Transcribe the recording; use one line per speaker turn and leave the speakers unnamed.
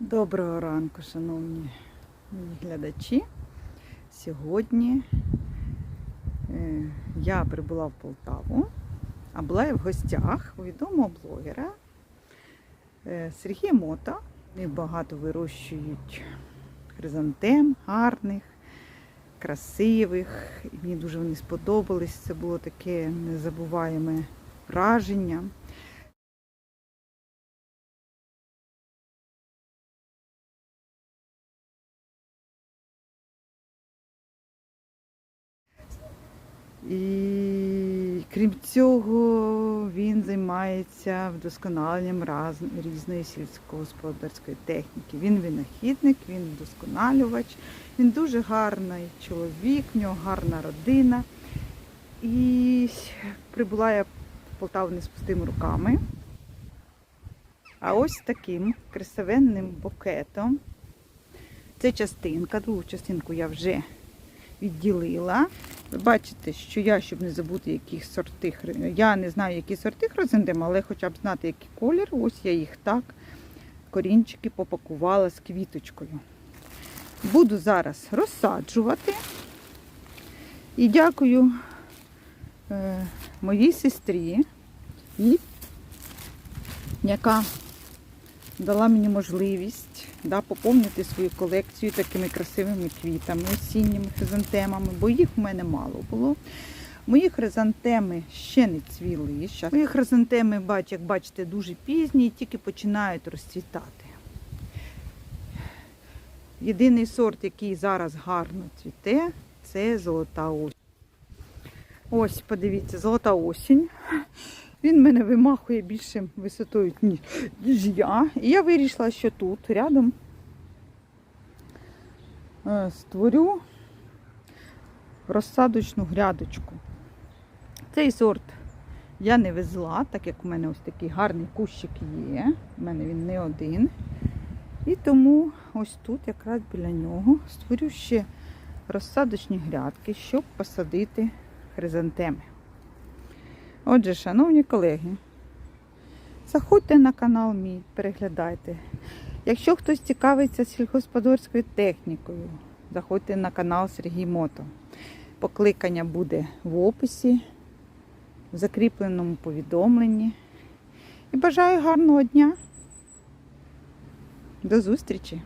Доброго ранку, шановні глядачі. Сьогодні е, я прибула в Полтаву, а була я в гостях у відомого блогера е, Сергія Мота. Вони багато вирощують хризантем гарних, красивих. І мені дуже вони сподобались. Це було таке незабуваєме враження. І крім цього, він займається вдосконаленням раз- різної сільськогосподарської техніки. Він винахідник, він вдосконалювач, він дуже гарний чоловік, в нього гарна родина. І прибула я в Полтаву не з пустими руками. А ось таким красивенним букетом. Це частинка, другу частинку я вже відділила. Ви бачите, що я, щоб не забути, які сорти, я не знаю, які сорти хризантем, але хоча б знати, який колір, ось я їх так, корінчики попакувала з квіточкою. Буду зараз розсаджувати. І дякую е, моїй сестрі, яка дала мені можливість да, поповнити свою колекцію такими красивими квітами, осінніми хризантемами, бо їх в мене мало було. Мої хризантеми ще не цвіли. Мої хризантеми, як бачите, дуже пізні і тільки починають розцвітати. Єдиний сорт, який зараз гарно цвіте, це золота осінь. Ось, подивіться, золота осінь. Він мене вимахує більше висотою, ніж я. І я вирішила, що тут рядом е, створю розсадочну грядочку. Цей сорт я не везла, так як у мене ось такий гарний кущик є. У мене він не один. І тому ось тут, якраз біля нього, створю ще розсадочні грядки, щоб посадити хризантеми. Отже, шановні колеги, заходьте на канал мій, переглядайте. Якщо хтось цікавиться сільгосподарською технікою, заходьте на канал Сергій Мото. Покликання буде в описі, в закріпленому повідомленні. І бажаю гарного дня. До зустрічі!